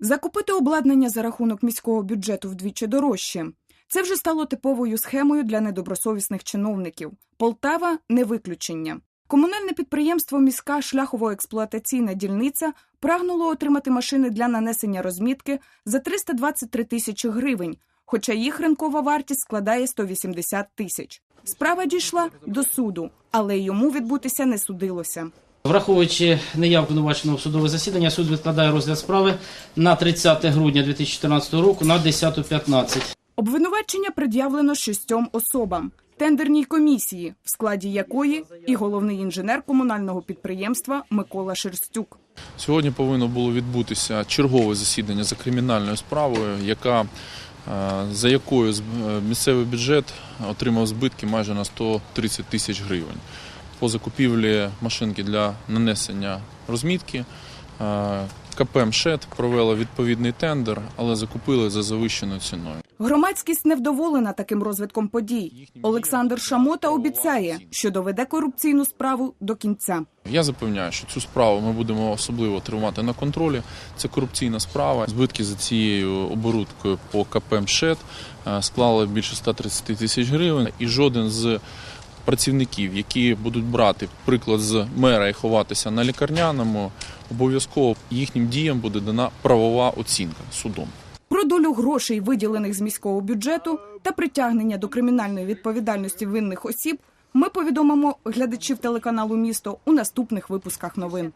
Закупити обладнання за рахунок міського бюджету вдвічі дорожче. Це вже стало типовою схемою для недобросовісних чиновників. Полтава не виключення. Комунальне підприємство Міська шляхово-експлуатаційна дільниця прагнуло отримати машини для нанесення розмітки за 323 тисячі гривень, хоча їх ринкова вартість складає 180 тисяч. Справа дійшла до суду, але йому відбутися не судилося. Враховуючи неявку обвинуваченого в судове засідання, суд відкладає розгляд справи на 30 грудня 2014 року на 10.15. Обвинувачення пред'явлено шістьом особам. Тендерній комісії, в складі якої і головний інженер комунального підприємства Микола Шерстюк. Сьогодні повинно було відбутися чергове засідання за кримінальною справою, яка, е, за якою з- е, місцевий бюджет отримав збитки майже на 130 тисяч гривень. По закупівлі машинки для нанесення розмітки е, КП МШЕД провела відповідний тендер, але закупили за завищеною ціною. Громадськість невдоволена таким розвитком подій. Олександр Шамота обіцяє, що доведе корупційну справу до кінця. Я запевняю, що цю справу ми будемо особливо тримати на контролі. Це корупційна справа. Збитки за цією оборудкою по КП МШЕД е, склали більше 130 тисяч гривень, і жоден з працівників, які будуть брати приклад з мера і ховатися на лікарняному, обов'язково їхнім діям буде дана правова оцінка судом. Про долю грошей, виділених з міського бюджету, та притягнення до кримінальної відповідальності винних осіб, ми повідомимо глядачів телеканалу Місто у наступних випусках новин.